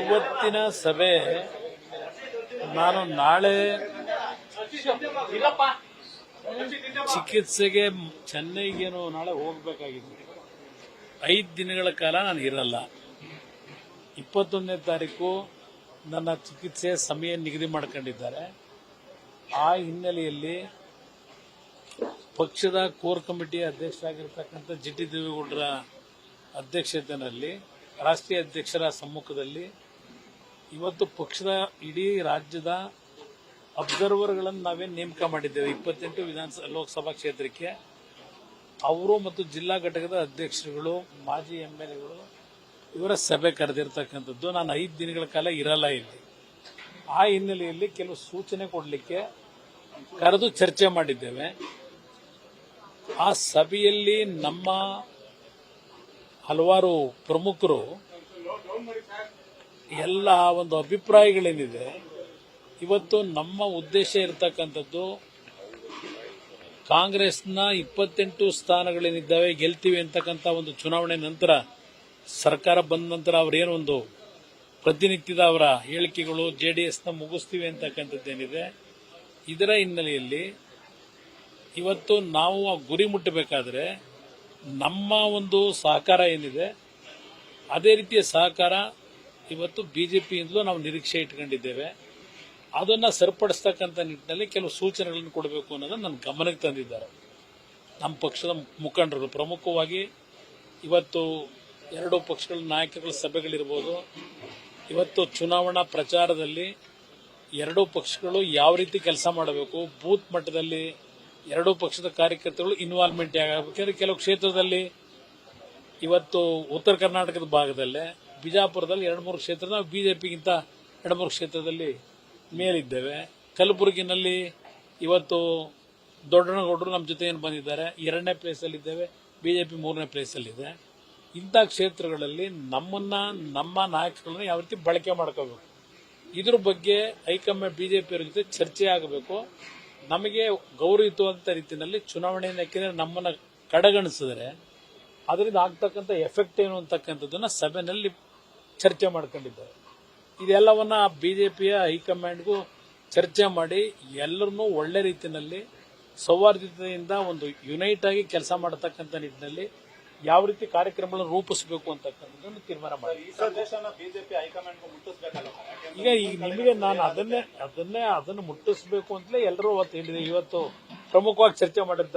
ಇವತ್ತಿನ ಸಭೆ ನಾನು ನಾಳೆ ಚಿಕಿತ್ಸೆಗೆ ಚೆನ್ನೈಗೇನು ನಾಳೆ ಹೋಗಬೇಕಾಗಿತ್ತು. ಐದು ದಿನಗಳ ಕಾಲ ನಾನು ಇರಲ್ಲ. ಇಪ್ಪತ್ತೊಂದನೇ ತಾರೀಕು ನನ್ನ ಚಿಕಿತ್ಸೆ ಸಮಯ ನಿಗದಿ ಮಾಡ್ಕೊಂಡಿದ್ದಾರೆ. ಆ ಹಿನ್ನೆಲೆಯಲ್ಲಿ ಪಕ್ಷದ ಕೋರ್ ಕಮಿಟಿ ಅಧ್ಯಕ್ಷರಾಗಿರ್ತಕ್ಕಂಥ ಜಿ ಟಿ ದೇವೇಗೌಡರ ಅಧ್ಯಕ್ಷತೆಯಲ್ಲಿ ರಾಷ್ಟ್ರೀಯ ಅಧ್ಯಕ್ಷರ ಸಮ್ಮುಖದಲ್ಲಿ ಇವತ್ತು ಪಕ್ಷದ ಇಡೀ ರಾಜ್ಯದ ಅಬ್ಸರ್ವರ್ಗಳನ್ನು ನಾವೇನು ನೇಮಕ ಮಾಡಿದ್ದೇವೆ. ಇಪ್ಪತ್ತೆಂಟು ವಿಧಾನಸಭಾ ಲೋಕಸಭಾ ಕ್ಷೇತ್ರಕ್ಕೆ. ಅವರು ಮತ್ತು ಜಿಲ್ಲಾ ಘಟಕದ ಅಧ್ಯಕ್ಷರುಗಳು, ಮಾಜಿ ಎಂ ಎಲ್ ಎಗಳು ಇವರ ಸಭೆ ಕರೆದಿರ್ತಕ್ಕಂಥದ್ದು. ನಾನು ಐದು ದಿನಗಳ ಕಾಲ ಇರಲ್ಲ ಇಲ್ಲಿ. ಆ ಹಿನ್ನೆಲೆಯಲ್ಲಿ ಕೆಲವು ಸೂಚನೆ ಕೊಡಲಿಕ್ಕೆ ಕರೆದು ಚರ್ಚೆ ಮಾಡಿದ್ದೇವೆ. ಆ ಸಭೆಯಲ್ಲಿ ನಮ್ಮ ಹಲವಾರು ಪ್ರಮುಖರು ಎಲ್ಲ ಒಂದು ಅಭಿಪ್ರಾಯಗಳೇನಿದೆ. ಇವತ್ತು ನಮ್ಮ ಉದ್ದೇಶ ಇರತಕ್ಕಂಥದ್ದು ಕಾಂಗ್ರೆಸ್ನ ಇಪ್ಪತ್ತೆಂಟು ಸ್ಥಾನಗಳೇನಿದ್ದಾವೆ, ಗೆಲ್ತೀವಿ ಅಂತಕ್ಕಂಥ ಒಂದು ಚುನಾವಣೆ ನಂತರ ಸರ್ಕಾರ ಬಂದ ನಂತರ ಅವರೇನು ಒಂದು ಪ್ರತಿನಿತ್ಯದ ಅವರ ಹೇಳಿಕೆಗಳು ಜೆ ಡಿ ಎಸ್ನ ಮುಗಿಸ್ತೀವಿ ಅಂತಕ್ಕಂಥದ್ದೇನಿದೆ. ಇದರ ಹಿನ್ನೆಲೆಯಲ್ಲಿ ಇವತ್ತು ನಾವು ಆ ಗುರಿ ಮುಟ್ಟಬೇಕಾದ್ರೆ ನಮ್ಮ ಒಂದು ಸಹಕಾರ ಏನಿದೆ, ಅದೇ ರೀತಿಯ ಸಹಕಾರ ಇವತ್ತು ಬಿಜೆಪಿಯಿಂದಲೂ ನಾವು ನಿರೀಕ್ಷೆ ಇಟ್ಕೊಂಡಿದ್ದೇವೆ. ಅದನ್ನ ಸರಿಪಡಿಸ್ತಕ್ಕಂಥ ನಿಟ್ಟಿನಲ್ಲಿ ಕೆಲವು ಸೂಚನೆಗಳನ್ನು ಕೊಡಬೇಕು ಅನ್ನೋದನ್ನ ನನ್ನ ಗಮನಕ್ಕೆ ತಂದಿದ್ದಾರೆ. ನಮ್ಮ ಪಕ್ಷದ ಮುಖಂಡರು ಪ್ರಮುಖವಾಗಿ ಇವತ್ತು ಎರಡು ಪಕ್ಷಗಳ ನಾಯಕಗಳ ಸಭೆಗಳಿರ್ಬೋದು. ಇವತ್ತು ಚುನಾವಣಾ ಪ್ರಚಾರದಲ್ಲಿ ಎರಡೂ ಪಕ್ಷಗಳು ಯಾವ ರೀತಿ ಕೆಲಸ ಮಾಡಬೇಕು, ಬೂತ್ ಮಟ್ಟದಲ್ಲಿ ಎರಡೂ ಪಕ್ಷದ ಕಾರ್ಯಕರ್ತರು ಇನ್ವಾಲ್ವ್ಮೆಂಟ್ ಆಗಬೇಕು? ಕೆಲವು ಕ್ಷೇತ್ರದಲ್ಲಿ ಇವತ್ತು ಉತ್ತರ ಕರ್ನಾಟಕದ ಭಾಗದಲ್ಲೇ ಬಿಜಾಪುರದಲ್ಲಿ ಎರಡು ಮೂರು ಕ್ಷೇತ್ರ, ನಾವು ಬಿಜೆಪಿಗಿಂತ ಎರಡು ಮೂರು ಕ್ಷೇತ್ರದಲ್ಲಿ ಮೇಲಿದ್ದೇವೆ. ಕಲಬುರಗಿನಲ್ಲಿ ಇವತ್ತು ದೊಡ್ಡನಗೌಡರು ನಮ್ಮ ಜೊತೆ ಏನು ಬಂದಿದ್ದಾರೆ. ಎರಡನೇ ಪ್ಲೇಸಲ್ಲಿದ್ದೇವೆ ಬಿಜೆಪಿ ಮೂರನೇ ಪ್ಲೇಸಲ್ಲಿದೆ ಇಂಥ ಕ್ಷೇತ್ರಗಳಲ್ಲಿ ನಮ್ಮನ್ನ, ನಮ್ಮ ನಾಯಕರನ್ನ ಯಾವ ರೀತಿ ಬಳಕೆ ಮಾಡ್ಕೋಬೇಕು? ಇದ್ರ ಬಗ್ಗೆ ಹೈಕಮಾಂಡ್ ಪಿಯವ್ರ ಜೊತೆ ಚರ್ಚೆ ಆಗಬೇಕು. ನಮಗೆ ಗೌರವಿತುವಂತ ರೀತಿಯಲ್ಲಿ ಚುನಾವಣೆಯನ್ನು ಯಾಕೆಂದ್ರೆ ನಮ್ಮನ್ನ ಕಡೆಗಣಿಸಿದ್ರೆ ಅದರಿಂದ ಆಗ್ತಕ್ಕಂಥ ಎಫೆಕ್ಟ್ ಏನು ಅಂತಕ್ಕಂಥದ್ದನ್ನ ಸಭೆಯಲ್ಲಿ ಚರ್ಚೆ ಮಾಡ್ಕೊಂಡಿದ್ದಾರೆ. ಇದೆಲ್ಲವನ್ನ ಬಿಜೆಪಿಯ ಹೈಕಮಾಂಡ್ಗೂ ಚರ್ಚೆ ಮಾಡಿ ಎಲ್ಲರನ್ನೂ ಒಳ್ಳೆ ರೀತಿಯಲ್ಲಿ ಸೌಹಾರ್ದತೆಯಿಂದ ಒಂದು ಯುನೈಟ್ ಆಗಿ ಕೆಲಸ ಮಾಡತಕ್ಕಂಥ ನಿಟ್ಟಿನಲ್ಲಿ ಯಾವ ರೀತಿ ಕಾರ್ಯಕ್ರಮಗಳನ್ನು ರೂಪಿಸಬೇಕು ಅಂತಕ್ಕಂಥದ್ದನ್ನು ತೀರ್ಮಾನ ಮಾಡಿ. ಈಗ ಈಗ ನಿಮಗೆ ನಾನು ಅದನ್ನೇ ಅದನ್ನೇ ಅದನ್ನು ಮುಟ್ಟಿಸಬೇಕು ಅಂತಲೇ ಎಲ್ಲರೂ ಅವತ್ತು ಹೇಳಿದೆ. ಇವತ್ತು ಪ್ರಮುಖವಾಗಿ ಚರ್ಚೆ ಮಾಡಿರ್ತಾರೆ